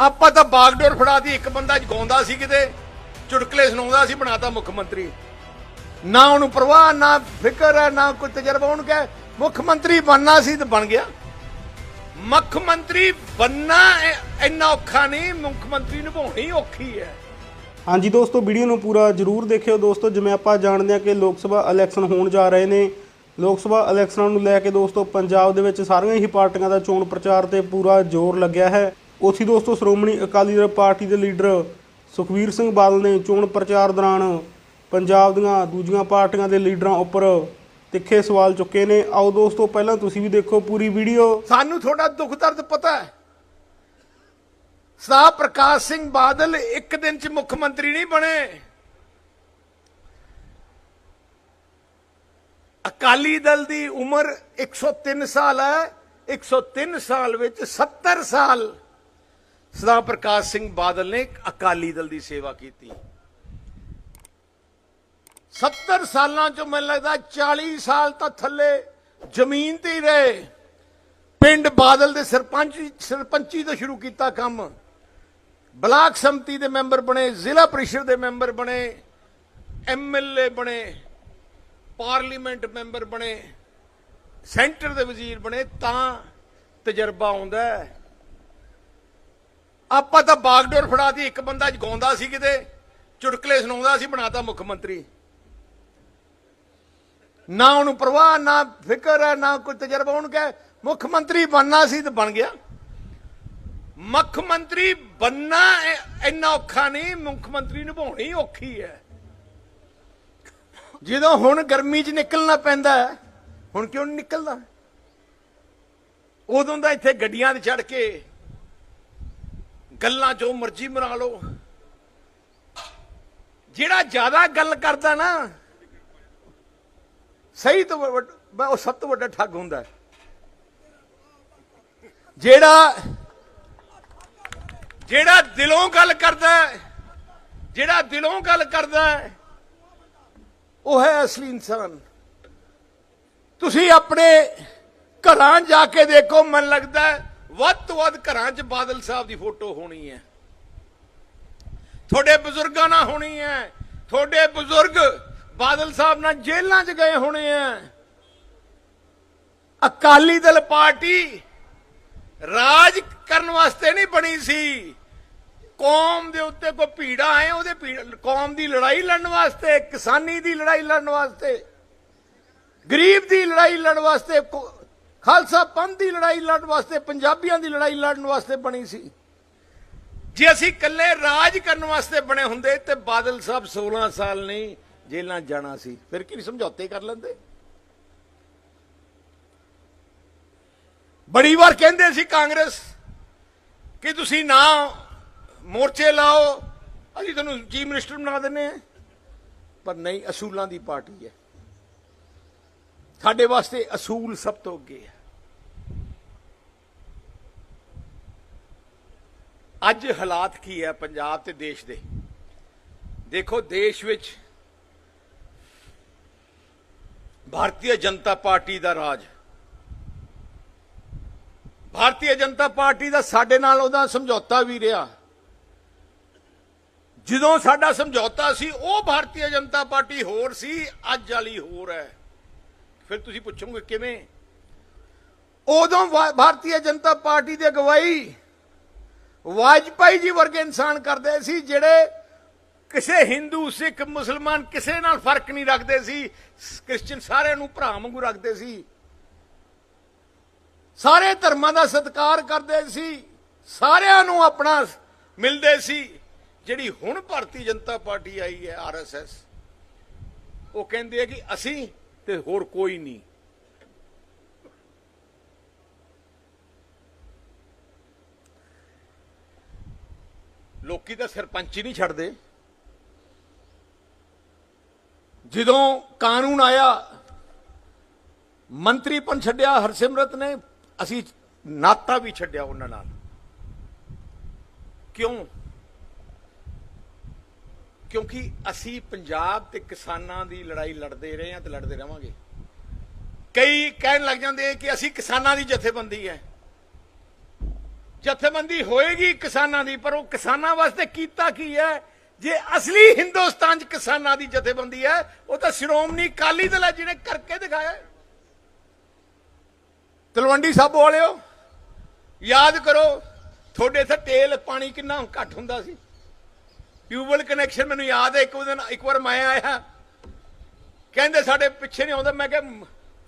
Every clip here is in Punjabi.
ਆਪਾਂ ਤਾਂ ਬਾਗਡੋਰ ਫੜਾਤੀ ਇੱਕ ਬੰਦਾ ਗਾਉਂਦਾ ਸੀ ਕਿਤੇ, ਚੁਟਕਲੇ ਸੁਣਾਉਂਦਾ ਸੀ, ਬਣਾਤਾ ਮੁੱਖ ਮੰਤਰੀ। ਨਾ ਉਹਨੂੰ ਪਰਵਾਹ, ਨਾ ਫਿਕਰ ਹੈ, ਨਾ ਕੋਈ ਤਜਰਬਾ, ਉਹਨੂੰ ਕਹੇ, ਮੁੱਖ ਮੰਤਰੀ ਬਣਨਾ ਸੀ ਤੇ ਬਣ ਗਿਆ। ਮੁੱਖ ਮੰਤਰੀ ਬੰਨਾ ਇੰਨਾ ਔਖਾ ਨਹੀਂ, ਮੁੱਖ ਮੰਤਰੀ ਨਿਭਾਉਣੀ ਔਖੀ ਹੈ। ਹਾਂਜੀ ਦੋਸਤੋ, ਵੀਡੀਓ ਨੂੰ ਪੂਰਾ ਜਰੂਰ ਦੇਖਿਓ। ਦੋਸਤੋ, ਜਿਵੇਂ ਆਪਾਂ ਜਾਣਦੇ ਹਾਂ ਕਿ ਲੋਕ ਸਭਾ ਇਲੈਕਸ਼ਨ ਹੋਣ ਜਾ ਰਹੇ ਨੇ, ਲੋਕ ਸਭਾ ਇਲੈਕਸ਼ਨਾਂ ਨੂੰ ਲੈ ਕੇ ਦੋਸਤੋ, ਪੰਜਾਬ ਦੇ ਵਿੱਚ ਸਾਰੀਆਂ ਹੀ ਪਾਰਟੀਆਂ ਦਾ ਚੋਣ ਪ੍ਰਚਾਰ ਤੇ ਪੂਰਾ ਜ਼ੋਰ ਲੱਗਿਆ ਹੈ। ਉੱਥੇ ਦੋਸਤੋ ਸ਼੍ਰੋਮਣੀ ਅਕਾਲੀ ਦਲ ਪਾਰਟੀ ਦੇ ਲੀਡਰ ਸੁਖਵੀਰ ਸਿੰਘ ਬਾਦਲ ਨੇ ਚੋਣ ਪ੍ਰਚਾਰ ਦੌਰਾਨ ਪੰਜਾਬ ਦੀਆਂ ਦੂਜੀਆਂ ਪਾਰਟੀਆਂ ਦੇ ਲੀਡਰਾਂ ਉੱਪਰ ਤਿੱਖੇ ਸਵਾਲ ਚੁੱਕੇ ਨੇ। ਆਓ ਦੋਸਤੋ, ਪਹਿਲਾਂ ਤੁਸੀਂ ਵੀ ਦੇਖੋ ਪੂਰੀ ਵੀਡੀਓ। ਸਾਨੂੰ ਤੁਹਾਡਾ ਦੁੱਖ ਦਰਦ ਪਤਾ ਹੈ। ਸਾ ਪ੍ਰਕਾਸ਼ ਸਿੰਘ ਬਾਦਲ ਇੱਕ ਦਿਨ ਚ ਮੁੱਖ ਮੰਤਰੀ ਨਹੀਂ ਬਣੇ। ਅਕਾਲੀ ਦਲ ਦੀ ਉਮਰ 103 ਸਾਲ ਹੈ। 103 ਸਾਲ ਵਿੱਚ 70 ਸਾਲ ਸਦਾ ਪ੍ਰਕਾਸ਼ ਸਿੰਘ ਬਾਦਲ ਨੇ ਅਕਾਲੀ ਦਲ ਦੀ ਸੇਵਾ ਕੀਤੀ। 70 ਸਾਲਾਂ ਚੋਂ ਮੈਨੂੰ ਲੱਗਦਾ 40 ਸਾਲ ਤਾਂ ਥੱਲੇ ਜ਼ਮੀਨ ਤੇ ਹੀ ਰਹੇ। ਪਿੰਡ ਬਾਦਲ ਦੇ ਸਰਪੰਚ, ਸਰਪੰਚੀ ਤੋਂ ਸ਼ੁਰੂ ਕੀਤਾ ਕੰਮ। ਬਲਾਕ ਸੰਮਤੀ ਦੇ ਮੈਂਬਰ ਬਣੇ, ਜ਼ਿਲ੍ਹਾ ਪ੍ਰੀਸ਼ਦ ਦੇ ਮੈਂਬਰ ਬਣੇ ਐਮਐਲਏ ਬਣੇ, ਪਾਰਲੀਮੈਂਟ ਮੈਂਬਰ ਬਣੇ, ਸੈਂਟਰ ਦੇ ਵਜ਼ੀਰ ਬਣੇ, ਤਾਂ ਤਜਰਬਾ ਆਉਂਦਾ ਹੈ। ਆਪਾਂ ਤਾਂ ਬਾਗਡੋਰ ਫੜਾਤੀ ਇੱਕ ਬੰਦਾ ਗਾਉਂਦਾ ਸੀ ਕਿਤੇ, ਚੁਟਕਲੇ ਸੁਣਾਉਂਦਾ ਸੀ, ਬਣਾਤਾ ਮੁੱਖ ਮੰਤਰੀ। ਨਾ ਉਹਨੂੰ ਪਰਵਾਹ, ਨਾ ਫਿਕਰ ਹੈ, ਨਾ ਕੋਈ ਤਜਰਬਾ, ਉਹਨੂੰ ਕਹੇ, ਮੁੱਖ ਮੰਤਰੀ ਬਣਨਾ ਸੀ ਤੇ ਬਣ ਗਿਆ। ਮੁੱਖ ਮੰਤਰੀ ਬੰਨਾ ਇੰਨਾ ਔਖਾ ਨਹੀਂ, ਮੁੱਖ ਮੰਤਰੀ ਨਿਭਾਉਣੀ ਔਖੀ ਹੈ ਜਦੋਂ ਹੁਣ ਗਰਮੀ 'ਚ ਨਿਕਲਣਾ ਪੈਂਦਾ ਹੁਣ ਕਿਉਂ ਨਹੀਂ ਨਿਕਲਦਾ? ਉਦੋਂ ਦਾ ਇੱਥੇ ਗੱਡੀਆਂ ਤੇ ਚੜ ਕੇ ਗੱਲਾਂ ਜੋ ਮਰਜ਼ੀ ਬਣਾ ਲਓ। ਜਿਹੜਾ ਜ਼ਿਆਦਾ ਗੱਲ ਕਰਦਾ ਨਾ, ਸਹੀ ਤੋਂ ਵੱਡ- ਉਹ ਸਭ ਤੋਂ ਵੱਡਾ ਠੱਗ ਹੁੰਦਾ ਹੈ। ਜਿਹੜਾ ਜਿਹੜਾ ਦਿਲੋਂ ਗੱਲ ਕਰਦਾ ਜਿਹੜਾ ਦਿਲੋਂ ਗੱਲ ਕਰਦਾ ਉਹ ਹੈ ਅਸਲੀ ਇਨਸਾਨ ਤੁਸੀਂ ਆਪਣੇ ਘਰਾਂ ਜਾ ਕੇ ਦੇਖੋ, ਮਨ ਲੱਗਦਾ ਵੱਧ ਤੋਂ ਵੱਧ ਘਰਾਂ 'ਚ ਬਾਦਲ ਸਾਹਿਬ ਦੀ ਫੋਟੋ ਹੋਣੀ ਹੈ। ਤੁਹਾਡੇ ਬਜ਼ੁਰਗਾਂ ਨਾਲ ਹੋਣੀ ਹੈ। ਤੁਹਾਡੇ ਬਜ਼ੁਰਗ ਬਾਦਲ ਸਾਹਿਬ ਨਾਲ ਜੇਲ੍ਹਾਂ 'ਚ ਗਏ ਹੋਣੇ ਆ ਅਕਾਲੀ ਦਲ ਪਾਰਟੀ ਰਾਜ ਕਰਨ ਵਾਸਤੇ ਨਹੀਂ ਬਣੀ ਸੀ। ਕੌਮ ਦੇ ਉੱਤੇ ਕੋਈ ਭੀੜਾ ਆਏ ਉਹਦੇ ਕੌਮ ਦੀ ਲੜਾਈ ਲੜਨ ਵਾਸਤੇ, ਕਿਸਾਨੀ ਦੀ ਲੜਾਈ ਲੜਨ ਵਾਸਤੇ, ਗਰੀਬ ਦੀ ਲੜਾਈ ਲੜਨ ਵਾਸਤੇ ਖਾਲਸਾ ਪੰਥ ਦੀ ਲੜਾਈ ਲੜਨ ਵਾਸਤੇ, ਪੰਜਾਬੀਆਂ ਦੀ ਲੜਾਈ ਲੜਨ ਵਾਸਤੇ ਬਣੀ ਸੀ। ਜੇ ਅਸੀਂ ਇਕੱਲੇ ਰਾਜ ਕਰਨ ਵਾਸਤੇ ਬਣੇ ਹੁੰਦੇ ਤੇ ਬਾਦਲ ਸਾਹਿਬ 16 ਸਾਲ ਨਹੀਂ ਜੇਲਾਂ ਜਾਣਾ ਸੀ, ਫਿਰ ਕੀ ਸਮਝੌਤੇ ਕਰ ਲੈਂਦੇ? ਬੜੀ ਵਾਰ ਕਹਿੰਦੇ ਸੀ ਕਾਂਗਰਸ ਕਿ ਤੁਸੀਂ ਨਾ ਮੋਰਚੇ ਲਾਓ, ਅਸੀਂ ਤੁਹਾਨੂੰ ਚੀਫ ਮਿਨਿਸਟਰ ਬਣਾ ਦਿੰਨੇ ਆ ਪਰ ਨਹੀਂ, ਅਸੂਲਾਂ ਦੀ ਪਾਰਟੀ ਹੈ। ਸਾਡੇ ਵਾਸਤੇ ਅਸੂਲ ਸਭ ਤੋਂ ਅੱਗੇ ਹੈ। ਅੱਜ ਹਾਲਾਤ ਕੀ ਹੈ ਪੰਜਾਬ ਤੇ ਦੇਸ਼ ਦੇ? ਦੇਖੋ, ਦੇਸ਼ ਵਿੱਚ ਭਾਰਤੀ ਜਨਤਾ ਪਾਰਟੀ ਦਾ ਰਾਜ। ਭਾਰਤੀ ਜਨਤਾ ਪਾਰਟੀ ਦਾ ਸਾਡੇ ਨਾਲ ਉਹਦਾ ਸਮਝੌਤਾ ਵੀ ਰਿਹਾ। ਜਦੋਂ ਸਾਡਾ ਸਮਝੌਤਾ ਸੀ, ਉਹ ਭਾਰਤੀ ਜਨਤਾ ਪਾਰਟੀ ਹੋਰ ਸੀ, ਅੱਜ ਵਾਲੀ ਹੋਰ ਹੈ। ਫਿਰ ਤੁਸੀਂ ਪੁੱਛੋਗੇ ਕਿਵੇਂ? ਉਦੋਂ ਵਾ- ਭਾਰਤੀ ਜਨਤਾ ਪਾਰਟੀ ਦੀ ਅਗਵਾਈ ਵਾਜਪਾਈ ਜੀ ਵਰਗੇ ਇਨਸਾਨ ਕਰਦੇ ਸੀ, ਜਿਹੜੇ ਕਿਸੇ ਹਿੰਦੂ, ਸਿੱਖ, ਮੁਸਲਮਾਨ ਕਿਸੇ ਨਾਲ ਫ਼ਰਕ ਨਹੀਂ ਰੱਖਦੇ ਸੀ। ਕ੍ਰਿਸਚੀਅਨ ਸਾਰਿਆਂ ਨੂੰ ਭਰਾ ਵਾਂਗੂ ਰੱਖਦੇ ਸੀ। ਸਾਰੇ ਧਰਮਾਂ ਦਾ ਸਤਿਕਾਰ ਕਰਦੇ ਸੀ। ਸਾਰਿਆਂ ਨੂੰ ਆਪਣਾ ਮਿਲਦੇ ਸੀ। ਜਿਹੜੀ ਹੁਣ ਭਾਰਤੀ ਜਨਤਾ ਪਾਰਟੀ ਆਈ ਹੈ ਆਰਐਸਐਸ ਉਹ ਕਹਿੰਦੇ ਆ ਕਿ ਅਸੀਂ ਤੇ ਹੋਰ ਕੋਈ ਨਹੀਂ। ਲੋਕੀ ਤਾਂ ਸਰਪੰਚ ਹੀ ਨਹੀਂ ਛੱਡਦੇ। ਜਦੋਂ ਕਾਨੂੰਨ ਆਇਆ ਮੰਤਰੀਪਨ ਛੱਡਿਆ, ਹਰਸਿਮਰਤ ਨੇ, ਅਸੀਂ ਨਾਤਾ ਵੀ ਛੱਡਿਆ ਉਹਨਾਂ ਨਾਲ। ਕਿਉਂ? ਕਿਉਂਕਿ ਅਸੀਂ ਪੰਜਾਬ ਤੇ ਕਿਸਾਨਾਂ ਦੀ ਲੜਾਈ ਲੜਦੇ ਰਹੇ ਹਾਂ ਤੇ ਲੜਦੇ ਰਵਾਂਗੇ। ਕਈ ਕਹਿਣ ਲੱਗ ਜਾਂਦੇ ਕਿ ਅਸੀਂ ਕਿਸਾਨਾਂ ਦੀ ਜਥੇਬੰਦੀ ਹੈ। ਜਥੇਬੰਦੀ ਹੋਏਗੀ ਕਿਸਾਨਾਂ ਦੀ, ਪਰ ਉਹ ਕਿਸਾਨਾਂ ਵਾਸਤੇ ਕੀਤਾ ਕੀ ਹੈ? ਜੇ ਅਸਲੀ ਹਿੰਦੁਸਤਾਨ 'ਚ ਕਿਸਾਨਾਂ ਦੀ ਜਥੇਬੰਦੀ ਹੈ, ਉਹ ਤਾਂ ਸ਼੍ਰੋਮਣੀ ਅਕਾਲੀ ਦਲ ਹੈ ਜਿਹਨੇ ਕਰਕੇ ਦਿਖਾਇਆ ਤਲਵੰਡੀ ਸਾਬੋ ਵਾਲਿਓ, ਯਾਦ ਕਰੋ, ਤੁਹਾਡੇ ਇੱਥੇ ਤੇਲ, ਪਾਣੀ ਕਿੰਨਾ ਘੱਟ ਹੁੰਦਾ ਸੀ। ਟਿਊਬਵੈਲ ਕਨੈਕਸ਼ਨ ਮੈਨੂੰ ਯਾਦ ਹੈ, ਇੱਕ ਦਿਨ, ਇੱਕ ਵਾਰ ਮੈਂ ਆਇਆ। ਕਹਿੰਦੇ ਸਾਡੇ ਪਿੱਛੇ ਨਹੀਂ ਆਉਂਦਾ, ਮੈਂ ਕਿਹਾ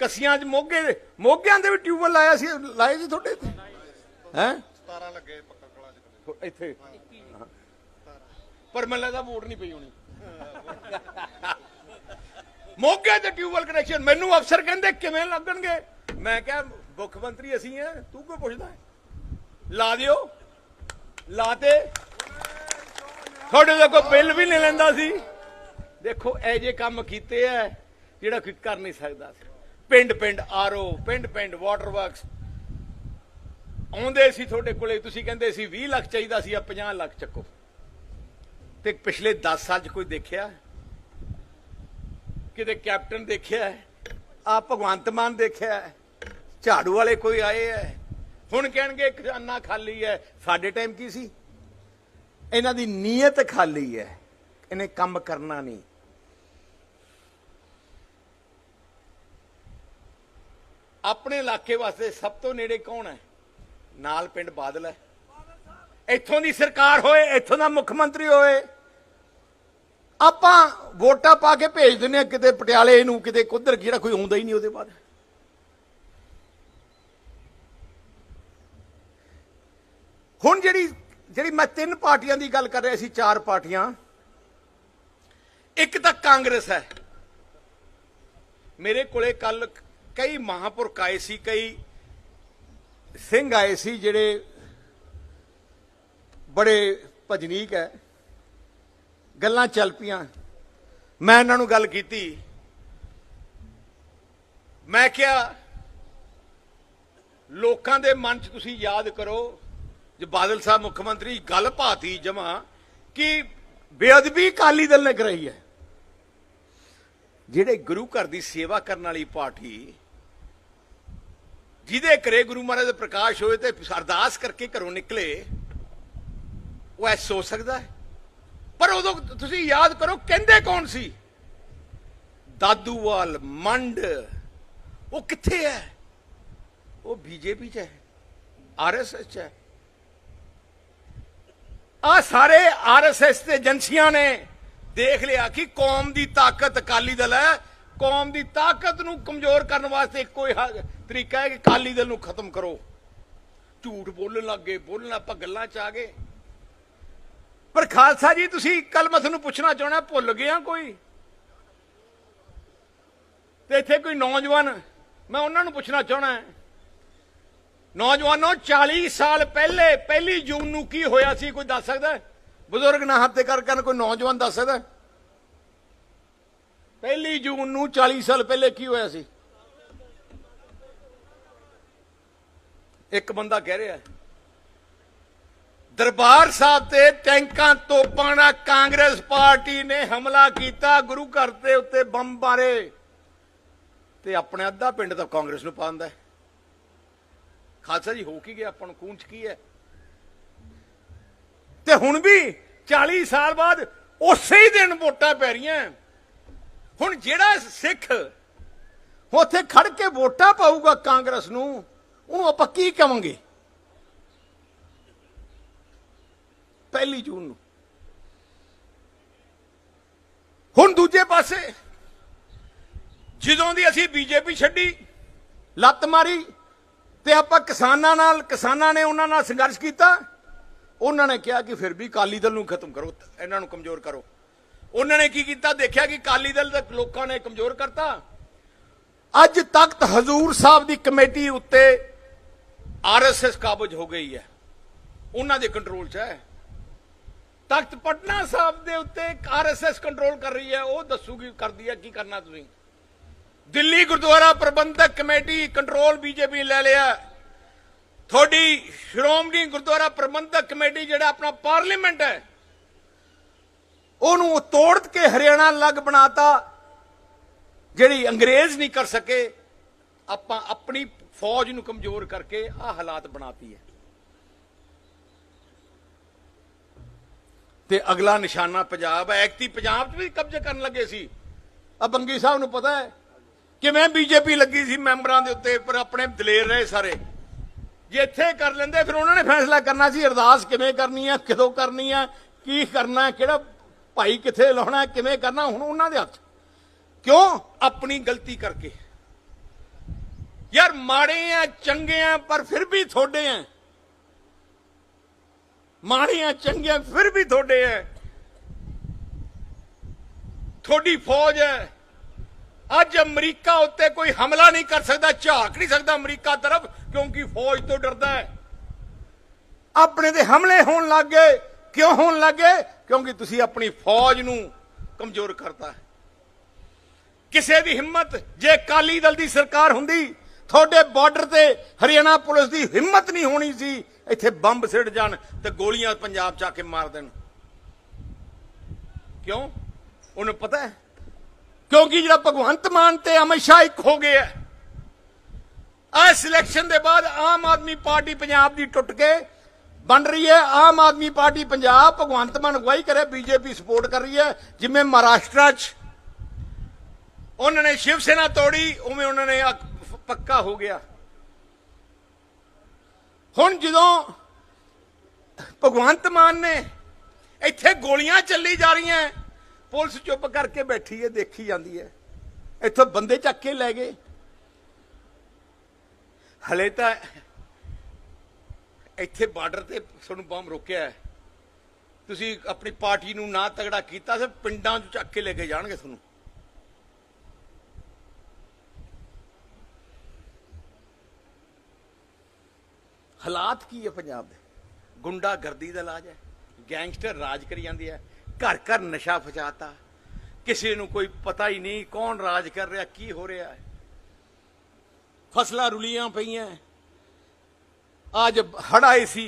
ਕਸੀਆਂ 'ਚ ਮੋਗੇ, ਮੋਗਿਆਂ ਦੇ ਵੀ ਟਿਊਬਵੈਲ ਲਾਇਆ ਸੀ, ਲਾਏ ਸੀ ਤੁਹਾਡੇ ਇੱਥੇ? ਹੈ? 17 ਲੱਗੇ ਪੱਕਾ ਕਲਾ ਚ ਇੱਥੇ। ਪਰ ਮੈਨੂੰ ਲੱਗਦਾ ਵੋਟ ਨਹੀਂ ਪਈ ਹੋਣੀ। ਮੋਗੇ ਤੇ ਟਿਊਬਵੈਲ ਕਨੈਕਸ਼ਨ ਮੈਨੂੰ ਅਫਸਰ ਕਹਿੰਦੇ ਕਿਵੇਂ ਲੱਗਣਗੇ? ਮੈਂ ਕਿਹਾ ਮੁੱਖ ਮੰਤਰੀ ਅਸੀਂ ਆ ਤੂੰ ਕਿਉਂ ਪੁੱਛਦਾ? ਹੈ? ਲਾ ਦਿਓ। ਲਾ ਤੇ। ਤੁਹਾਡੇ ਦਾ ਕੋਈ ਬਿੱਲ ਵੀ ਨਹੀਂ ਲੈਂਦਾ ਸੀ। ਦੇਖੋ ਇਹ ਜੇ ਕੰਮ ਕੀਤੇ ਐ ਜਿਹੜਾ ਕੋਈ ਕਰ ਨਹੀਂ ਸਕਦਾ। ਸੀ ਪਿੰਡ ਪਿੰਡ ਆਰਓ ਪਿੰਡ ਪਿੰਡ ਵਾਟਰ ਵਰਕਸ ਆਉਂਦੇ ਸੀ ਤੁਹਾਡੇ ਕੋਲੇ, ਤੁਸੀਂ ਕਹਿੰਦੇ ਸੀ 20 ਲੱਖ ਚਾਹੀਦਾ ਸੀ, ਆ 50 ਲੱਖ ਚੱਕੋ। ਤੇ ਪਿਛਲੇ 10 ਸਾਲ ਚ ਕੋਈ ਦੇਖਿਆ? ਕਿਤੇ ਕੈਪਟਨ ਦੇਖਿਆ? ਆ ਭਗਵੰਤ ਮਾਨ ਦੇਖਿਆ? ਝਾੜੂ ਵਾਲੇ ਕੋਈ ਆਏ ਐ? ਹੁਣ ਕਹਿਣਗੇ ਖਜ਼ਾਨਾ ਖਾਲੀ ਹੈ ਸਾਡੇ ਟਾਈਮ ਕੀ ਸੀ? ਇਹਨਾਂ ਦੀ ਨੀਅਤ ਖਾਲੀ ਹੈ ਇਹਨੇ ਕੰਮ ਕਰਨਾ ਨਹੀਂ। ਆਪਣੇ ਇਲਾਕੇ ਵਾਸਤੇ ਸਭ ਤੋਂ ਨੇੜੇ ਕੌਣ ਹੈ ਨਾਲ ਪਿੰਡ ਬਾਦਲ ਹੈ। ਇੱਥੋਂ ਦੀ ਸਰਕਾਰ ਹੋਏ, ਇੱਥੋਂ ਦਾ ਮੁੱਖ ਮੰਤਰੀ ਹੋਏ। ਆਪਾਂ ਵੋਟਾਂ ਪਾ ਕੇ ਭੇਜ ਦਿੰਦੇ ਆ ਕਿਤੇ ਪਟਿਆਲੇ ਨੂੰ, ਕਿਤੇ ਕੁੱਧਰ ਜਿਹੜਾ ਕੋਈ ਆਉਂਦਾ ਹੀ ਨਹੀਂ ਉਹਦੇ ਬਾਅਦ। ਹੁਣ ਜਿਹੜੀ ਜਿਹੜੀ ਮੈਂ ਤਿੰਨ ਪਾਰਟੀਆਂ ਦੀ ਗੱਲ ਕਰ ਰਿਹਾ ਸੀ ਚਾਰ ਪਾਰਟੀਆਂ। ਇੱਕ ਤਾਂ ਕਾਂਗਰਸ ਹੈ। ਮੇਰੇ ਕੋਲੇ ਕੱਲ ਕਈ ਮਹਾਪੁਰਖ ਆਏ ਸੀ, ਕਈ ਸਿੰਘ ਆਏ ਸੀ ਜਿਹੜੇ ਬੜੇ ਭਜਨੀਕ ਹੈ ਗੱਲਾਂ ਚੱਲ ਪਈਆਂ। ਮੈਂ ਇਹਨਾਂ ਨੂੰ ਗੱਲ ਕੀਤੀ। ਮੈਂ ਕਿਹਾ, ਲੋਕਾਂ ਦੇ ਮਨ 'ਚ ਤੁਸੀਂ ਯਾਦ ਕਰੋ, ਜੇ ਬਾਦਲ ਸਾਹਿਬ ਮੁੱਖ ਮੰਤਰੀ ਗੱਲ ਪਾਤੀ ਜਮਾ, ਕਿ ਬੇਅਦਬੀ ਅਕਾਲੀ ਦਲ ਨੇ ਕਰਾਈ ਹੈ ਜਿਹੜੇ ਗੁਰੂ ਘਰ ਦੀ ਸੇਵਾ ਕਰਨ ਵਾਲੀ ਪਾਰਟੀ ਜਿਹਦੇ ਘਰੇ ਗੁਰੂ ਮਹਾਰਾਜ ਦੇ ਪ੍ਰਕਾਸ਼ ਹੋਏ ਤੇ ਅਰਦਾਸ ਕਰਕੇ ਘਰੋਂ ਨਿਕਲੇ, ਉਹ ਐ ਸੋਚ ਸਕਦਾ ਹੈ। ਪਰ ਉਦੋਂ ਤੁਸੀਂ ਯਾਦ ਕਰੋ, ਕਹਿੰਦੇ ਕੌਣ ਸੀ? ਦਾਦੂਵਾਲ, ਮੰਡ, ਉਹ ਕਿੱਥੇ ਹੈ ਉਹ ਬੀਜੇਪੀ ਚ ਹੈ ਆਰਐਸਐਸ ਚ ਹੈ ਆ ਸਾਰੇ ਆਰਐਸਐਸ ਤੇ ਏਜੰਸੀਆਂ ਨੇ ਦੇਖ ਲਿਆ ਕਿ ਕੌਮ ਦੀ ਤਾਕਤ ਅਕਾਲੀ ਦਲ ਹੈ ਕੌਮ ਦੀ ਤਾਕਤ ਨੂੰ ਕਮਜ਼ੋਰ ਕਰਨ ਵਾਸਤੇ ਇੱਕੋ ਹੀ ਤਰੀਕਾ ਹੈ ਕਿ ਅਕਾਲੀ ਦਲ ਨੂੰ ਖਤਮ ਕਰੋ। ਝੂਠ ਬੋਲਣ ਲੱਗੇ, ਬੋਲਣ ਆਪਾਂ ਗੱਲਾਂ ਚ ਆ ਗਏ। ਪਰ ਖਾਲਸਾ ਜੀ, ਤੁਸੀਂ ਕੱਲ ਮੈਂ ਤੁਹਾਨੂੰ ਪੁੱਛਣਾ ਚਾਹਣਾ ਭੁੱਲ ਗਿਆ ਕੋਈ? ਤੇ ਇੱਥੇ ਕੋਈ ਨੌਜਵਾਨ, ਮੈਂ ਉਹਨਾਂ ਨੂੰ ਪੁੱਛਣਾ ਚਾਹਣਾ ਨੌਜਵਾਨੋ 40 ਸਾਲ ਪਹਿਲੇ, ਪਹਿਲੀ ਜੂਨ ਨੂੰ ਕੀ ਹੋਇਆ ਸੀ, ਕੋਈ ਦੱਸ ਸਕਦਾ? ਬਜ਼ੁਰਗ ਨਾ ਹੱਥ ਤੇ ਕਰ ਕਰਨ ਕੋਈ ਨੌਜਵਾਨ ਦੱਸ ਸਕਦਾ? ਪਹਿਲੀ ਜੂਨ ਨੂੰ 40 ਸਾਲ ਪਹਿਲੇ ਕੀ ਹੋਇਆ ਸੀ? ਇੱਕ ਬੰਦਾ ਕਹਿ ਰਿਹਾ ਦਰਬਾਰ ਸਾਹਿਬ ਤੇ ਟੈਂਕਾਂ ਤੋਪਾਂ ਨਾਲ ਕਾਂਗਰਸ ਪਾਰਟੀ ਨੇ ਹਮਲਾ ਕੀਤਾ, ਗੁਰੂ ਘਰ ਦੇ ਉੱਤੇ ਬੰਬ ਮਾਰੇ ਤੇ ਆਪਣੇ ਅੱਧਾ ਪਿੰਡ ਤਾਂ ਕਾਂਗਰਸ ਨੂੰ ਪਾਉਂਦਾ ਖਾਲਸਾ ਜੀ, ਹੋ ਕੀ ਗਿਆ? ਆਪਾਂ ਨੂੰ ਖੂਨ ਚ ਕੀ ਹੈ? ਤੇ ਹੁਣ ਵੀ 40 ਸਾਲ ਬਾਅਦ ਉਸੇ ਹੀ ਦਿਨ ਵੋਟਾਂ ਪੈ ਰਹੀਆਂ। ਹੁਣ ਜਿਹੜਾ ਸਿੱਖ ਉੱਥੇ ਖੜ ਕੇ ਵੋਟਾਂ ਪਾਊਗਾ ਕਾਂਗਰਸ ਨੂੰ, ਉਹਨੂੰ ਆਪਾਂ ਕੀ ਕਵਾਂਗੇ? ਪਹਿਲੀ ਜੂਨ ਨੂੰ। ਹੁਣ ਦੂਜੇ ਪਾਸੇ, ਜਦੋਂ ਦੀ ਅਸੀਂ ਬੀਜੇਪੀ ਛੱਡੀ, ਲੱਤ ਮਾਰੀ ਤੇ ਆਪਾਂ ਕਿਸਾਨਾਂ ਨਾਲ, ਕਿਸਾਨਾਂ ਨੇ ਉਹਨਾਂ ਨਾਲ ਸੰਘਰਸ਼ ਕੀਤਾ, ਉਹਨਾਂ ਨੇ ਕਿਹਾ ਕਿ ਫਿਰ ਵੀ ਅਕਾਲੀ ਦਲ ਨੂੰ ਖਤਮ ਕਰੋ, ਇਹਨਾਂ ਨੂੰ ਕਮਜ਼ੋਰ ਕਰੋ। ਉਹਨਾਂ ਨੇ ਕੀ ਕੀਤਾ? ਦੇਖਿਆ ਕਿ ਅਕਾਲੀ ਦਲ ਦੇ ਲੋਕਾਂ ਨੇ ਕਮਜ਼ੋਰ ਕਰਤਾ। ਅੱਜ ਤੱਕ ਹਜ਼ੂਰ ਸਾਹਿਬ ਦੀ ਕਮੇਟੀ ਉੱਤੇ ਆਰਐਸਐਸ ਕਾਬਜ ਹੋ ਗਈ ਹੈ। ਉਹਨਾਂ ਦੇ ਕੰਟਰੋਲ 'ਚ ਹੈ। ਤਖਤ ਪਟਨਾ ਸਾਹਿਬ ਦੇ ਉੱਤੇ ਆਰਐਸਐਸ ਕੰਟਰੋਲ ਕਰ ਰਹੀ ਹੈ। ਉਹ ਦੱਸੂਗੀ, ਕਰਦੀ ਹੈ, ਕੀ ਕਰਨਾ ਤੁਸੀਂ? Delhi Gurdwara Prabandhak committee control BJP ਲੈ ਲਿਆ। ਤੁਹਾਡੀ ਸ਼੍ਰੋਮਣੀ ਗੁਰਦੁਆਰਾ ਪ੍ਰਬੰਧਕ ਕਮੇਟੀ ਜਿਹੜਾ ਆਪਣਾ ਪਾਰਲੀਮੈਂਟ ਹੈ ਉਹਨੂੰ ਤੋੜ ਕੇ ਹਰਿਆਣਾ ਲੱਗ ਬਣਾਤਾ, ਜਿਹੜੀ ਅੰਗਰੇਜ਼ ਨਹੀਂ ਕਰ ਸਕੇ, ਆਪਾਂ ਆਪਣੀ ਫੌਜ ਨੂੰ ਕਮਜ਼ੋਰ ਕਰਕੇ ਆ ਹਾਲਾਤ ਬਣਾਤੀ ਹੈ। ਤੇ ਅਗਲਾ ਨਿਸ਼ਾਨਾ ਪੰਜਾਬ ਹੈ ਐਕਤੀ ਪੰਜਾਬ 'ਚ ਵੀ ਕਬਜ਼ੇ ਕਰਨ ਲੱਗੇ ਸੀ। ਆ ਬੰਗੀ ਸਾਹਿਬ ਨੂੰ ਪਤਾ ਹੈ, ਕਿਵੇਂ ਬੀਜੇਪੀ ਲੱਗੀ ਸੀ ਮੈਂਬਰਾਂ ਦੇ ਉੱਤੇ, ਪਰ ਆਪਣੇ ਦਲੇਰ ਰਹੇ ਸਾਰੇ। ਜੇ ਇੱਥੇ ਕਰ ਲੈਂਦੇ, ਫਿਰ ਉਹਨਾਂ ਨੇ ਫੈਸਲਾ ਕਰਨਾ ਸੀ, ਅਰਦਾਸ ਕਿਵੇਂ ਕਰਨੀ ਹੈ ਕਦੋਂ ਕਰਨੀ ਹੈ ਕੀ ਕਰਨਾ, ਕਿਹੜਾ ਭਾਈ ਕਿੱਥੇ ਲਾਉਣਾ, ਕਿਵੇਂ ਕਰਨਾ, ਹੁਣ ਉਹਨਾਂ ਦੇ ਹੱਥ। ਕਿਉਂ? ਆਪਣੀ ਗਲਤੀ ਕਰਕੇ। ਯਾਰ ਮਾੜੇ ਆ, ਚੰਗੇ ਆ, ਪਰ ਫਿਰ ਵੀ ਥੋੜੇ ਆ। ਮਾੜੇ ਆ, ਚੰਗੇ ਆ, ਫਿਰ ਵੀ ਥੋੜੇ ਆ। ਥੋੜੀ ਫੌਜ ਹੈ। ਅੱਜ ਅਮਰੀਕਾ ਉੱਤੇ ਕੋਈ ਹਮਲਾ ਨਹੀਂ ਕਰ ਸਕਦਾ, ਝਾਕ ਨਹੀਂ ਸਕਦਾ ਅਮਰੀਕਾ ਤਰਫ, ਕਿਉਂਕਿ ਫੌਜ ਤੋਂ ਡਰਦਾ ਹੈ। ਆਪਣੇ ਤੇ ਹਮਲੇ ਹੋਣ ਲੱਗ ਗਏ। ਕਿਉਂ ਹੋਣ ਲੱਗੇ ਕਿਉਂਕਿ ਤੁਸੀਂ ਆਪਣੀ ਫੌਜ ਨੂੰ ਕਮਜ਼ੋਰ ਕਰਤਾ ਹੈ। ਕਿਸੇ ਦੀ ਹਿੰਮਤ, ਜੇ ਕਾਲੀ ਦਲ ਦੀ ਸਰਕਾਰ ਹੁੰਦੀ, ਤੁਹਾਡੇ ਬਾਰਡਰ ਤੇ ਹਰਿਆਣਾ ਪੁਲਿਸ ਦੀ ਹਿੰਮਤ ਨਹੀਂ ਹੋਣੀ ਸੀ, ਇੱਥੇ ਬੰਬ ਸਿੱਟ ਜਾਣ ਤੇ ਗੋਲੀਆਂ ਪੰਜਾਬ ਚ ਆ ਕੇ ਮਾਰ ਦੇਣ। ਕਿਉਂ? ਉਹਨੂੰ ਪਤਾ ਹੈ? ਕਿਉਂਕਿ ਜਿਹੜਾ ਭਗਵੰਤ ਮਾਨ ਤੇ ਅਮਿਤ ਸ਼ਾਹ ਇੱਕ ਹੋ ਗਏ ਹੈ ਆ ਇਲੈਕਸ਼ਨ ਦੇ ਬਾਅਦ ਆਮ ਆਦਮੀ ਪਾਰਟੀ ਪੰਜਾਬ ਦੀ ਟੁੱਟ ਕੇ ਬਣ ਰਹੀ ਹੈ। ਆਮ ਆਦਮੀ ਪਾਰਟੀ ਪੰਜਾਬ ਭਗਵੰਤ ਮਾਨ ਅਗਵਾਈ ਕਰੇ, ਬੀਜੇਪੀ ਸਪੋਰਟ ਕਰ ਰਹੀ ਹੈ। ਜਿਵੇਂ ਮਹਾਰਾਸ਼ਟਰ 'ਚ ਉਹਨਾਂ ਨੇ ਸ਼ਿਵ ਸੈਨਾ ਤੋੜੀ, ਉਵੇਂ ਉਹਨਾਂ ਨੇ ਪੱਕਾ ਹੋ ਗਿਆ। ਹੁਣ ਜਦੋਂ ਭਗਵੰਤ ਮਾਨ ਨੇ ਇੱਥੇ ਗੋਲੀਆਂ ਚੱਲੀ ਜਾ ਰਹੀਆਂ ਪੁਲਿਸ ਚੁੱਪ ਕਰਕੇ ਬੈਠੀ ਹੈ, ਦੇਖੀ ਜਾਂਦੀ ਹੈ। ਇੱਥੋਂ ਬੰਦੇ ਚੱਕ ਕੇ ਲੈ ਗਏ। ਹਲੇ ਤਾਂ ਇੱਥੇ ਬਾਰਡਰ ਤੇ ਤੁਹਾਨੂੰ ਬੰਬ ਰੋਕਿਆ ਹੈ। ਤੁਸੀਂ ਆਪਣੀ ਪਾਰਟੀ ਨੂੰ ਨਾ ਤਗੜਾ ਕੀਤਾ ਤੇ ਪਿੰਡਾਂ 'ਚ ਚੱਕ ਕੇ ਲੈ ਕੇ ਜਾਣਗੇ ਤੁਹਾਨੂੰ। ਹਾਲਾਤ ਕੀ ਹੈ ਪੰਜਾਬ ਦੇ? ਗੁੰਡਾਗਰਦੀ ਦਾ ਇਲਾਜ ਹੈ, ਗੈਂਗਸਟਰ ਰਾਜ ਕਰੀ ਜਾਂਦੀ ਹੈ ਘਰ ਘਰ ਨਸ਼ਾ ਫਚਾਤਾ ਕਿਸੇ ਨੂੰ ਕੋਈ ਪਤਾ ਹੀ ਨਹੀਂ ਕੌਣ ਰਾਜ ਕਰ ਰਿਹਾ, ਕੀ ਹੋ ਰਿਹਾ ਹੈ। ਫਸਲਾਂ ਰੁਲੀਆਂ ਪਈਆਂ ਅੱਜ ਹੜ ਆਏ ਸੀ।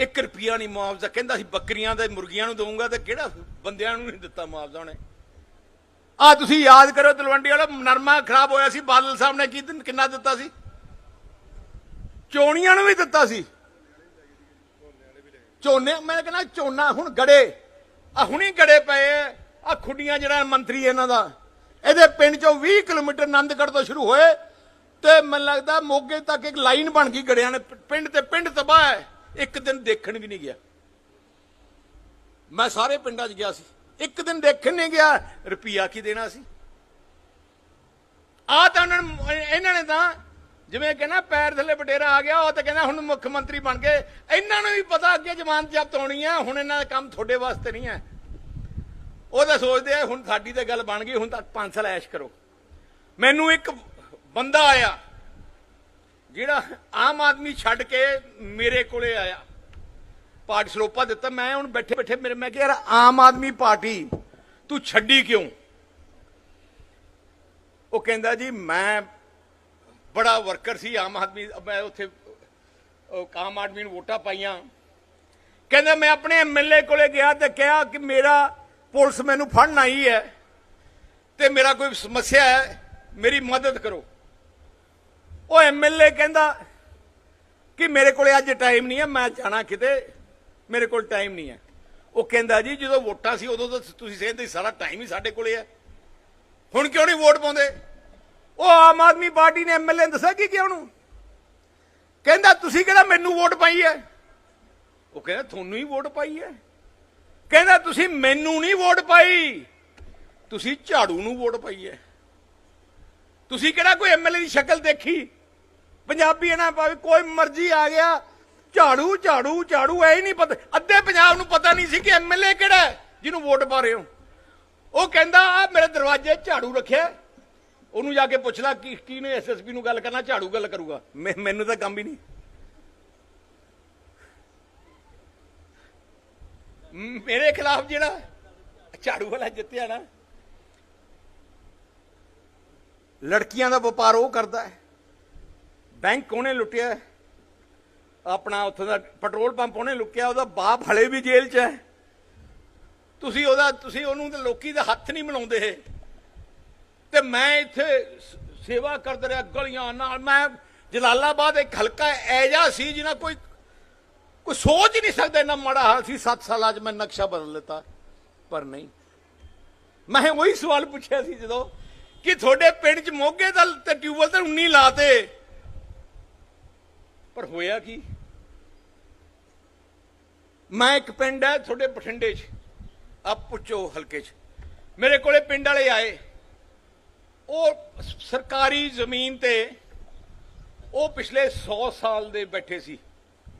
1 ਰੁਪਿਆ ਨਹੀਂ ਮੁਆਵਜ਼ਾ। ਕਹਿੰਦਾ ਸੀ, ਬੱਕਰੀਆਂ ਦੇ ਮੁਰਗੀਆਂ ਨੂੰ ਦਊਂਗਾ ਤੇ ਕਿਹੜਾ ਬੰਦਿਆਂ ਨੂੰ ਨਹੀਂ ਦਿੱਤਾ ਮੁਆਵਜ਼ਾ ਉਹਨੇ? ਆ ਤੁਸੀਂ ਯਾਦ ਕਰੋ, ਤਲਵੰਡੀ ਵਾਲਾ ਨਰਮਾ ਖਰਾਬ ਹੋਇਆ ਸੀ, ਬਾਦਲ ਸਾਹਿਬ ਨੇ ਕੀ ਕਿੰਨਾ ਦਿੱਤਾ ਸੀ? ਚੋਣੀਆਂ ਨੂੰ ਵੀ ਦਿੱਤਾ ਸੀ। ਝੋਨੇ, ਮੈਂ ਕਹਿੰਦਾ ਝੋਨਾ ਹੁਣ ਗੜੇ। ਆ ਹੁਣੀ ਗੜੇ ਪਏ ਆ ਖੁੱਡੀਆਂ ਜਿਹੜਾ ਮੰਤਰੀ ਇਹਨਾਂ ਦਾ। ਇਹਦੇ ਪਿੰਡ ਚੋਂ 20 ਕਿਲੋਮੀਟਰ ਆਨੰਦਗੜ੍ਹ ਤੋਂ ਸ਼ੁਰੂ ਹੋਏ। ਤੇ ਮੈਨੂੰ ਲੱਗਦਾ ਮੋਗੇ ਤੱਕ ਇੱਕ ਲਾਈਨ ਬਣ ਗਈ ਗੜਿਆਂ ਨੇ। ਪਿੰਡ ਤੇ ਪਿੰਡ ਤਬਾਹ ਹੈ। ਇੱਕ ਦਿਨ ਦੇਖਣ ਵੀ ਨਹੀਂ ਗਿਆ। ਮੈਂ ਸਾਰੇ ਪਿੰਡਾਂ 'ਚ ਗਿਆ ਸੀ। ਇੱਕ ਦਿਨ ਦੇਖਣ ਨਹੀਂ ਗਿਆ। ਰੁਪਈਆ ਕੀ ਦੇਣਾ ਸੀ? ਆ ਤਾਂ ਉਹਨਾਂ ਨੂੰ ਇਹਨਾਂ ਨੇ ਤਾਂ ਜਿਵੇਂ ਕਹਿੰਦਾ ਪੈਰ ਥੱਲੇ ਬਟੇਰਾ ਆ ਗਿਆ, ਉਹ ਤਾਂ ਕਹਿੰਦਾ ਹੁਣ ਮੁੱਖ ਮੰਤਰੀ ਬਣ ਗਏ। ਇਹਨਾਂ ਨੂੰ ਵੀ ਪਤਾ ਅੱਗੇ ਜ਼ਮਾਨਤ ਜ਼ਬਤ ਹੋਣੀ ਆ। ਹੁਣ ਇਹਨਾਂ ਦਾ ਕੰਮ ਤੁਹਾਡੇ ਵਾਸਤੇ ਨਹੀਂ ਹੈ ਉਹ ਤਾਂ ਸੋਚਦੇ ਆ, ਹੁਣ ਸਾਡੀ ਤਾਂ ਗੱਲ ਬਣ ਗਈ, ਹੁਣ ਤਾਂ 5 ਸਾਲ ਐਸ਼ ਕਰੋ। ਮੈਨੂੰ ਇੱਕ ਬੰਦਾ ਆਇਆ, ਜਿਹੜਾ ਆਮ ਆਦਮੀ ਛੱਡ ਕੇ ਮੇਰੇ ਕੋਲੇ ਆਇਆ, ਪਾਰਟੀ ਸਰੋਪਾ ਦਿੱਤਾ, ਮੈਂ ਹੁਣ ਬੈਠੇ ਬੈਠੇ ਮੇਰੇ, ਮੈਂ ਕਿਹਾ ਯਾਰ ਆਮ ਆਦਮੀ ਪਾਰਟੀ, ਤੂੰ ਛੱਡੀ ਕਿਉਂ? ਉਹ ਕਹਿੰਦਾ ਜੀ, ਮੈਂ ਬੜਾ ਵਰਕਰ ਸੀ, ਆਮ ਆਦਮੀ, ਮੈਂ ਉੱਥੇ ਆਮ ਆਦਮੀ ਨੂੰ ਵੋਟਾਂ ਪਾਈਆਂ। ਕਹਿੰਦਾ ਮੈਂ ਆਪਣੇ ਐਮਐਲਏ ਕੋਲੇ ਗਿਆ ਤੇ ਕਿਹਾ ਕਿ ਮੇਰਾ ਪੁਲਿਸ ਮੈਨੂੰ ਫੜਨ ਆਈ ਹੈ ਤੇ ਮੇਰਾ ਕੋਈ ਸਮੱਸਿਆ ਹੈ, ਮੇਰੀ ਮਦਦ ਕਰੋ। ਉਹ ਐਮਐਲਏ ਕਹਿੰਦਾ ਕਿ ਮੇਰੇ ਕੋਲੇ ਅੱਜ ਟਾਈਮ ਨਹੀਂ ਹੈ, ਮੈਂ ਜਾਣਾ ਕਿਤੇ, ਮੇਰੇ ਕੋਲ ਟਾਈਮ ਨਹੀਂ ਹੈ। ਉਹ ਕਹਿੰਦਾ ਜੀ, ਜਦੋਂ ਵੋਟਾਂ ਸੀ ਉਦੋਂ ਤਾਂ ਤੁਸੀਂ ਕਹਿੰਦੇ ਸਾਰਾ ਟਾਈਮ ਹੀ ਸਾਡੇ ਕੋਲੇ ਹੈ। ਹੁਣ ਕਿਉਂ ਨਹੀਂ ਵੋਟ ਪਾਉਂਦੇ? ਉਹ ਆਮ ਆਦਮੀ ਪਾਰਟੀ ਨੇ ਐਮਐਲਏ ਨੇ ਦੱਸਿਆ ਕੀ ਕਿਉਂ ਨੂੰ? ਕਹਿੰਦਾ, ਤੁਸੀਂ ਕਿਹੜਾ ਮੈਨੂੰ ਵੋਟ ਪਾਈ ਹੈ? ਉਹ ਕਹਿੰਦਾ, ਤੁਹਾਨੂੰ ਹੀ ਵੋਟ ਪਾਈ ਹੈ। ਕਹਿੰਦਾ, ਤੁਸੀਂ ਮੈਨੂੰ ਨਹੀਂ ਵੋਟ ਪਾਈ। ਤੁਸੀਂ ਝਾੜੂ ਨੂੰ ਵੋਟ ਪਾਈ ਹੈ। ਤੁਸੀਂ ਕਿਹੜਾ ਕੋਈ ਐਮਐਲਏ ਦੀ ਸ਼ਕਲ ਦੇਖੀ? ਪੰਜਾਬੀ ਨਾ ਭਾਵੇਂ ਕੋਈ ਮਰਜ਼ੀ ਆ ਗਿਆ, ਝਾੜੂ ਝਾੜੂ ਝਾੜੂ, ਐ ਹੀ ਨਹੀਂ ਪਤਾ। ਅੱਧੇ ਪੰਜਾਬ ਨੂੰ ਪਤਾ ਨਹੀਂ ਸੀ ਕਿ ਐਮਐਲਏ ਕਿਹੜਾ ਜਿਹਨੂੰ ਵੋਟ ਪਾ ਰਹੇ ਹੋ। ਉਹ ਕਹਿੰਦਾ ਆ ਮੇਰੇ ਦਰਵਾਜ਼ੇ ਝਾੜੂ ਰੱਖਿਆ ਉਹਨੂੰ ਜਾ ਕੇ ਪੁੱਛ ਲੈ ਕੀ ਕੀ ਨੇ ਐਸਐਸਪੀ ਨੂੰ ਗੱਲ ਕਰਨਾ? ਝਾੜੂ ਗੱਲ ਕਰੂਗਾ। ਮੈਂ- ਮੈਨੂੰ ਤਾਂ ਕੰਮ ਹੀ ਨਹੀਂ। ਮੇਰੇ ਖਿਲਾਫ ਜਿਹੜਾ ਝਾੜੂ ਵਾਲਾ ਜਿੱਤਿਆ ਨਾ, ਲੜਕੀਆਂ ਦਾ ਵਪਾਰ ਉਹ ਕਰਦਾ ਹੈ। ਬੈਂਕ ਉਹਨੇ ਲੁੱਟਿਆ ਆਪਣਾ ਉੱਥੋਂ ਦਾ ਪੈਟਰੋਲ ਪੰਪ ਉਹਨੇ ਲੁੱਕਿਆ, ਉਹਦਾ ਬਾਪ ਹਲੇ ਵੀ ਜੇਲ੍ਹ 'ਚ ਹੈ। ਤੁਸੀਂ ਉਹਦਾ, ਤੁਸੀਂ ਉਹਨੂੰ ਤੇ ਲੋਕੀ ਦਾ ਹੱਥ ਨਹੀਂ ਮਿਲਾਉਂਦੇ ਤੇ ਮੈਂ ਇੱਥੇ ਸੇਵਾ ਕਰਦਾ ਰਿਹਾ ਗਲੀਆਂ ਨਾਲ। ਮੈਂ ਜਲਾਲਾਬਾਦ ਇੱਕ ਹਲਕਾ ਐਜਾ ਸੀ ਜਿਹਨਾਂ ਕੋਈ ਕੋਈ ਸੋਚ ਹੀ ਨਹੀਂ ਸਕਦਾ ਇੰਨਾ ਮਾੜਾ ਹਾਲ ਸੀ। 7 ਸਾਲਾਂ 'ਚ ਮੈਂ ਨਕਸ਼ਾ ਬਦਲ ਲਿੱਤਾ, ਪਰ ਨਹੀਂ। ਮੈਂ ਉਹੀ ਸਵਾਲ ਪੁੱਛਿਆ ਸੀ ਜਦੋਂ ਕਿ ਤੁਹਾਡੇ ਪਿੰਡ 'ਚ ਮੋਗੇ ਦਾ ਤੇ ਟਿਊਬਲ ਤੇ 19 ਲਾਤੇ। ਪਰ ਹੋਇਆ ਕੀ? ਮੈਂ ਇੱਕ ਪਿੰਡ ਹੈ ਤੁਹਾਡੇ ਬਠਿੰਡੇ 'ਚ। ਆ ਪੁੱਛੋ ਹਲਕੇ 'ਚ। ਮੇਰੇ ਕੋਲੇ ਪਿੰਡ ਵਾਲੇ ਆਏ। ਉਹ ਸਰਕਾਰੀ ਜ਼ਮੀਨ ਤੇ ਉਹ ਪਿਛਲੇ 100 ਸਾਲ ਦੇ ਬੈਠੇ ਸੀ।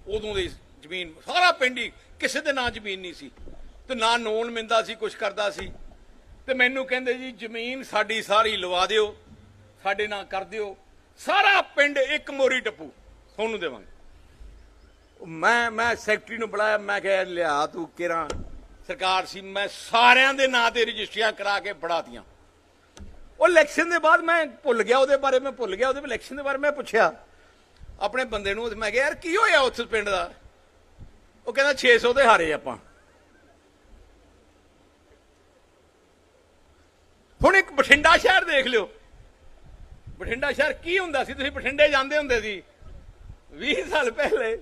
ਉਦੋਂ ਦੇ ਜ਼ਮੀਨ, ਸਾਰਾ ਪਿੰਡ ਹੀ, ਕਿਸੇ ਦੇ ਨਾਂ ਜ਼ਮੀਨ ਨਹੀਂ ਸੀ। ਤੇ ਨਾ ਨੋਨ ਮਿੰਦਾ ਸੀ, ਕੁਛ ਕਰਦਾ ਸੀ। ਤੇ ਮੈਨੂੰ ਕਹਿੰਦੇ ਜੀ, ਜ਼ਮੀਨ ਸਾਡੀ ਸਾਰੀ ਲਵਾ ਦਿਓ, ਸਾਡੇ ਨਾਂ ਕਰ ਦਿਓ। ਸਾਰਾ ਪਿੰਡ ਇੱਕ ਮੋਰੀ ਟੱਪੂ। ਤੁਹਾਨੂੰ ਦੇਵਾਂਗੇ? ਮੈਂ ਮੈਂ ਸੈਕਟਰੀ ਨੂੰ ਬੁਲਾਇਆ ਮੈਂ ਕਿਹਾ ਲਿਆ ਤੂੰ ਕਿਰਾਂ ਸਰਕਾਰ ਸੀ ਮੈਂ ਸਾਰਿਆਂ ਦੇ ਨਾਂ ਤੇ ਰਜਿਸਟਰੀਆਂ ਕਰਾ ਕੇ ਫੜਾਤੀਆਂ। ਉਹ ਇਲੈਕਸ਼ਨ ਦੇ ਬਾਅਦ ਮੈਂ ਭੁੱਲ ਗਿਆ ਉਹਦੇ ਬਾਰੇ ਮੈਂ ਭੁੱਲ ਗਿਆ ਉਹਦੇ ਇਲੈਕਸ਼ਨ ਦੇ ਬਾਰੇ ਮੈਂ ਪੁੱਛਿਆ। ਆਪਣੇ ਬੰਦੇ ਨੂੰ ਮੈਂ ਕਿਹਾ ਯਾਰ ਕੀ ਹੋਇਆ ਉਸ ਪਿੰਡ ਦਾ? ਉਹ ਕਹਿੰਦਾ 600 ਤੇ ਹਾਰੇ ਆਪਾਂ। ਹੁਣ ਇੱਕ ਬਠਿੰਡਾ ਸ਼ਹਿਰ ਦੇਖ ਲਿਓ। ਬਠਿੰਡਾ ਸ਼ਹਿਰ ਕੀ ਹੁੰਦਾ ਸੀ? ਤੁਸੀਂ ਬਠਿੰਡੇ ਜਾਂਦੇ ਹੁੰਦੇ ਸੀ। 20 ਸਾਲ ਪਹਿਲੇ।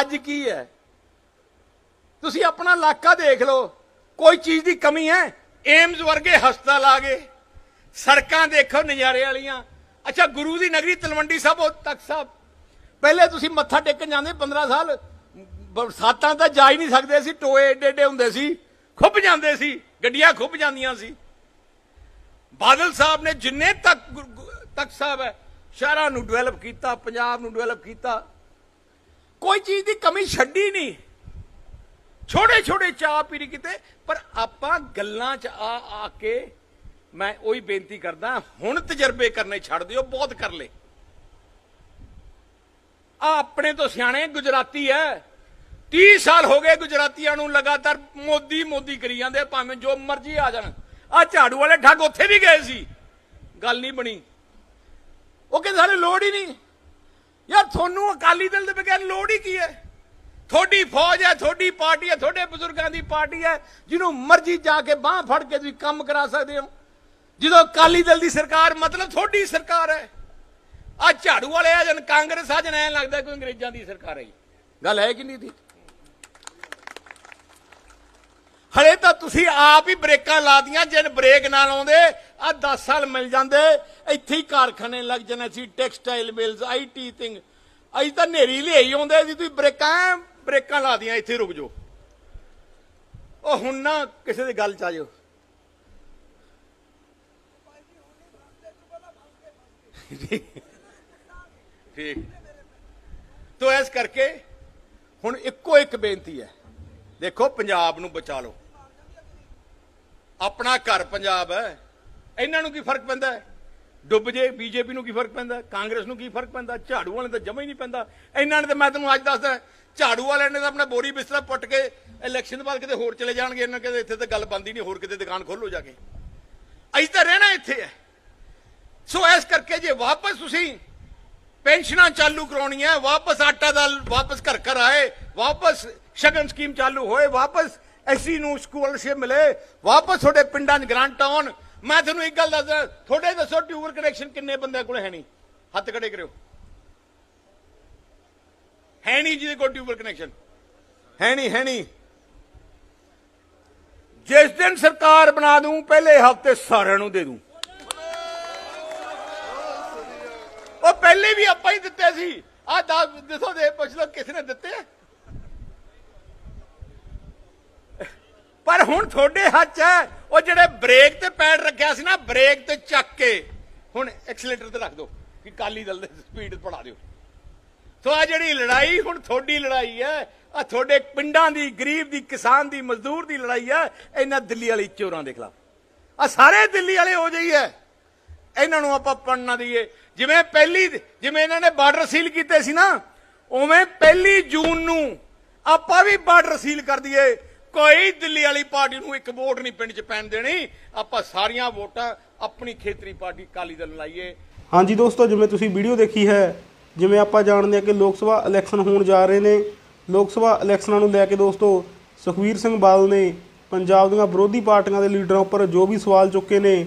ਅੱਜ ਕੀ ਹੈ? ਤੁਸੀਂ ਆਪਣਾ ਇਲਾਕਾ ਦੇਖ ਲਓ। ਕੋਈ ਚੀਜ਼ ਦੀ ਕਮੀ ਹੈ? ਏਮਜ਼ ਵਰਗੇ ਹਸਪਤਾਲ ਆ ਗਏ। ਸੜਕਾਂ ਦੇਖੋ, ਨਜ਼ਾਰੇ ਵਾਲੀਆਂ। ਅੱਛਾ, ਗੁਰੂ ਦੀ ਨਗਰੀ ਤਲਵੰਡੀ ਸਾਹਿਬ, ਉਹ ਤਖਤ ਸਾਹਿਬ। ਪਹਿਲੇ ਤੁਸੀਂ ਮੱਥਾ ਟੇਕਣ ਜਾਂਦੇ 15 ਸਾਲ। ਬਰਸਾਤਾਂ ਤਾਂ ਜਾ ਹੀ ਨਹੀਂ ਸਕਦੇ ਸੀ। ਟੋਏ ਏਡੇ ਏਡੇ ਹੁੰਦੇ ਸੀ। ਖੁੱਭ ਜਾਂਦੇ ਸੀ। ਗੱਡੀਆਂ ਖੁੱਭ ਜਾਂਦੀਆਂ ਸੀ। ਬਾਦਲ ਸਾਹਿਬ ਨੇ ਜਿੰਨੇ ਤੱਕ ਤਖਤ ਸਾਹਿਬ ਹੈ ਸ਼ਹਿਰਾਂ ਨੂੰ ਡਿਵੈਲਪ ਕੀਤਾ, ਪੰਜਾਬ ਨੂੰ ਡਿਵੈਲਪ ਕੀਤਾ। ਕੋਈ ਚੀਜ਼ ਦੀ ਕਮੀ ਛੱਡੀ ਨਹੀਂ। ਛੋਟੇ ਛੋਟੇ ਚਾਹ ਪੀਰੀ ਕਿਤੇ, ਪਰ ਆਪਾਂ ਗੱਲਾਂ 'ਚ ਆ ਆ ਕੇ ਮੈਂ ਉਹੀ ਬੇਨਤੀ ਕਰਦਾ, ਹੁਣ ਤਜਰਬੇ ਕਰਨੇ ਛੱਡ ਦਿਓ, ਬਹੁਤ ਕਰ ਲੇ ਆ ਆਪਣੇ ਤੋਂ ਸਿਆਣੇ ਗੁਜਰਾਤੀ ਐ। 30 ਸਾਲ ਹੋ ਗਏ ਗੁਜਰਾਤੀਆਂ ਨੂੰ ਲਗਾਤਾਰ ਮੋਦੀ ਮੋਦੀ ਕਰੀ ਜਾਂਦੇ ਭਾਵੇਂ ਜੋ ਮਰਜ਼ੀ ਆ ਜਾਣ। ਆ ਝਾੜੂ ਵਾਲੇ ਠੱਗ ਉੱਥੇ ਵੀ ਗਏ ਸੀ। ਗੱਲ ਨਹੀਂ ਬਣੀ। ਉਹ ਕਹਿੰਦੇ ਸਾਡੇ ਲੋੜ ਹੀ ਨਹੀਂ। ਯਾਰ, ਤੁਹਾਨੂੰ ਅਕਾਲੀ ਦਲ ਦੇ ਬਗੈਰ ਲੋੜ ਹੀ ਕੀ ਹੈ? ਤੁਹਾਡੀ ਫੌਜ ਹੈ, ਤੁਹਾਡੀ ਪਾਰਟੀ ਹੈ, ਤੁਹਾਡੇ ਬਜ਼ੁਰਗਾਂ ਦੀ ਪਾਰਟੀ ਹੈ, ਜਿਹਨੂੰ ਮਰਜ਼ੀ ਜਾ ਕੇ ਬਾਹ ਫੜ ਕੇ ਤੁਸੀਂ ਕੰਮ ਕਰਾ ਸਕਦੇ ਹੋ। ਜਦੋਂ ਅਕਾਲੀ ਦਲ ਦੀ ਸਰਕਾਰ, ਮਤਲਬ ਤੁਹਾਡੀ ਸਰਕਾਰ ਹੈ। ਆ ਝਾੜੂ ਵਾਲੇ ਆ ਜਨ, ਕਾਂਗਰਸ ਆ ਜਨ, ਐ ਲੱਗਦਾ ਕੋਈ ਅੰਗਰੇਜ਼ਾਂ ਦੀ ਸਰਕਾਰ ਹੈ ਜੀ। ਗੱਲ ਹੈ ਕਿ ਨਹੀਂ ਦੀ ਹਲੇ ਤਾਂ ਤੁਸੀਂ ਆਪ ਹੀ ਬ੍ਰੇਕਾਂ ਲਾਦੀਆਂ ਜੇ ਬ੍ਰੇਕ ਨਾ ਲਾਉਂਦੇ ਆ 10 ਸਾਲ ਮਿਲ ਜਾਂਦੇ। ਇੱਥੇ ਹੀ ਕਾਰਖਾਨੇ ਲੱਗ ਜਾਣੇ ਸੀ ਟੈਕਸਟਾਈਲ ਮਿਲਸ ਆਈਟੀ ਥਿੰਗ। ਅਸੀਂ ਤਾਂ ਨੇਰੀ ਲਿਆਈ ਆਉਂਦੇ ਸੀ ਤੁਸੀਂ ਬ੍ਰੇਕਾਂ ਬ੍ਰੇਕਾਂ ਲਾਦੀਆਂ ਇੱਥੇ ਰੁਕ ਜਾਓ। ਉਹ ਹੁਣ ਨਾ ਕਿਸੇ ਦੀ ਗੱਲ ਚ ਆ ਜਾਓ ਠੀਕ। ਤੋ ਇਸ ਕਰਕੇ ਹੁਣ ਇੱਕੋ ਇੱਕ ਬੇਨਤੀ ਹੈ। ਦੇਖੋ, ਪੰਜਾਬ ਨੂੰ ਬਚਾ ਲਓ। ਆਪਣਾ ਘਰ ਪੰਜਾਬ ਹੈ। ਇਹਨਾਂ ਨੂੰ ਕੀ ਫ਼ਰਕ ਪੈਂਦਾ ਹੈ? ਡੁੱਬ ਜੇ, ਬੀਜੇਪੀ ਨੂੰ ਕੀ ਫ਼ਰਕ ਪੈਂਦਾ ਕਾਂਗਰਸ ਨੂੰ ਕੀ ਫ਼ਰਕ ਪੈਂਦਾ ਝਾੜੂ ਵਾਲੇ ਤਾਂ ਜਮਾ ਹੀ ਨਹੀਂ ਪੈਂਦਾ। ਇਹਨਾਂ ਨੇ ਤਾਂ ਮੈਂ ਤੁਹਾਨੂੰ ਅੱਜ ਦੱਸਦਾ ਝਾੜੂ ਵਾਲਿਆਂ ਨੇ ਤਾਂ ਆਪਣਾ ਬੋਰੀ ਬਿਸਤਰਾ ਪੁੱਟ ਕੇ ਇਲੈਕਸ਼ਨ ਤੋਂ ਬਾਅਦ ਕਿਤੇ ਹੋਰ ਚਲੇ ਜਾਣਗੇ। ਇਹਨਾਂ ਕਹਿੰਦੇ ਇੱਥੇ ਤਾਂ ਗੱਲ ਬੰਦੀ ਨਹੀਂ, ਹੋਰ ਕਿਤੇ ਦੁਕਾਨ ਖੋਲੋ ਜਾ ਕੇ। ਅਸੀਂ ਤਾਂ ਰਹਿਣਾ ਇੱਥੇ ਹੈ। ਸੋ ਇਸ ਕਰਕੇ ਜੇ ਵਾਪਸ ਤੁਸੀਂ ਪੈਨਸ਼ਨਾਂ ਚਾਲੂ ਕਰਾਉਣੀਆਂ, ਵਾਪਸ ਆਟਾ ਦਾਲ ਵਾਪਸ ਘਰ ਘਰ ਆਏ, ਵਾਪਸ ਸ਼ਗਨ ਸਕੀਮ ਚਾਲੂ ਹੋਏ, ਵਾਪਸ ਐਸੀ ਨੂੰ ਸਕੋਲਰਸ਼ਿਪ ਮਿਲੇ, ਵਾਪਸ ਤੁਹਾਡੇ ਪਿੰਡਾਂ 'ਚ ਗ੍ਰਾਂਟ ਆਉਣ। ਮੈਂ ਤੁਹਾਨੂੰ ਇੱਕ ਗੱਲ ਦੱਸਦਾ, ਤੁਹਾਡੇ ਦੱਸੋ ਟਿਊਬਰ ਕਨੈਕਸ਼ਨ ਕਿੰਨੇ ਬੰਦਿਆਂ ਕੋਲ ਹੈ ਨਹੀਂ? ਹੱਥ ਖੜੇ ਕਰਿਓ। ਹੈ ਨਹੀਂ ਜਿਹਦੇ ਕੋਲ ਟਿਊਬਰ ਕਨੈਕਸ਼ਨ ਹੈ ਨਹੀਂ ਹੈ ਨਹੀਂ। ਜਿਸ ਦਿਨ ਸਰਕਾਰ ਬਣਾ ਦੂੰ, ਪਹਿਲੇ ਹਫ਼ਤੇ ਸਾਰਿਆਂ ਨੂੰ ਦੇ ਦੂੰ। ਉਹ ਪਹਿਲੇ ਵੀ ਆਪਾਂ ਹੀ ਦਿੱਤੇ ਸੀ। ਆ ਦੱਸੋ ਦੇ, ਪੁੱਛ ਲਓ ਕਿਸ ਨੇ ਦਿੱਤੇ ਪਰ ਹੁਣ ਤੁਹਾਡੇ ਹੱਥ ਹੈ। ਉਹ ਜਿਹੜੇ ਬ੍ਰੇਕ ਤੇ ਪੈਡ ਰੱਖਿਆ ਸੀ ਨਾ, ਬ੍ਰੇਕ ਤੇ ਚੱਕ ਕੇ। ਹੁਣ ਐਕਸੀਲੇਟਰ ਤੇ ਰੱਖ ਦਿਓ, ਕਿ ਕਾਲੀ ਦਲ ਦੇ ਸਪੀਡ ਪੜਾ ਦਿਓ। ਸੋ ਆ ਜਿਹੜੀ ਲੜਾਈ, ਹੁਣ ਤੁਹਾਡੀ ਲੜਾਈ ਹੈ। ਆ ਤੁਹਾਡੇ ਪਿੰਡਾਂ ਦੀ, ਗਰੀਬ ਦੀ, ਕਿਸਾਨ ਦੀ, ਮਜ਼ਦੂਰ ਦੀ ਲੜਾਈ ਹੈ। ਇਹਨਾਂ ਦਿੱਲੀ ਵਾਲੀ ਚੋਰਾਂ ਦੇ ਖਿਲਾਫ। ਆ ਸਾਰੇ ਦਿੱਲੀ ਵਾਲੇ ਹੋ ਜਾਈ ਹੈ। ਇਹਨਾਂ ਨੂੰ ਆਪਾਂ ਪੜਨ ਨਾ ਦਈਏ। ਜਿਵੇਂ ਪਹਿਲੀ, ਜਿਵੇਂ ਇਹਨਾਂ ਨੇ ਬਾਰਡਰ ਸੀਲ ਕੀਤੇ ਸੀ ਨਾ, ਉਵੇਂ ਪਹਿਲੀ ਜੂਨ ਨੂੰ ਆਪਾਂ ਵੀ ਬਾਰਡਰ ਸੀਲ ਕਰ ਦਈਏ। ਕੋਈ ਦਿੱਲੀ ਵਾਲੀ ਪਾਰਟੀ ਨੂੰ ਇੱਕ ਵੋਟ ਨਹੀਂ ਪਿੰਡ 'ਚ ਪੈਣ ਦੇਣੀ। ਆਪਾਂ ਸਾਰੀਆਂ ਵੋਟਾਂ ਆਪਣੀ ਖੇਤਰੀ ਪਾਰਟੀ ਕਾਲੀ ਦਲ ਲਾਈਏ। ਹਾਂਜੀ ਦੋਸਤੋ, ਜਿਵੇਂ ਤੁਸੀਂ ਵੀਡੀਓ ਦੇਖੀ ਹੈ, ਜਿਵੇਂ ਆਪਾਂ ਜਾਣਦੇ ਹਾਂ ਕਿ ਲੋਕ ਸਭਾ ਇਲੈਕਸ਼ਨ ਹੋਣ ਜਾ ਰਹੇ ਨੇ। ਲੋਕ ਸਭਾ ਇਲੈਕਸ਼ਨਾਂ ਨੂੰ ਲੈ ਕੇ ਦੋਸਤੋ, ਸੁਖਵੀਰ ਸਿੰਘ ਬਾਦਲ ਨੇ ਪੰਜਾਬ ਦੀਆਂ ਵਿਰੋਧੀ ਪਾਰਟੀਆਂ ਦੇ ਲੀਡਰਾਂ ਉੱਪਰ ਜੋ ਵੀ ਸਵਾਲ ਚੁੱਕੇ ਨੇ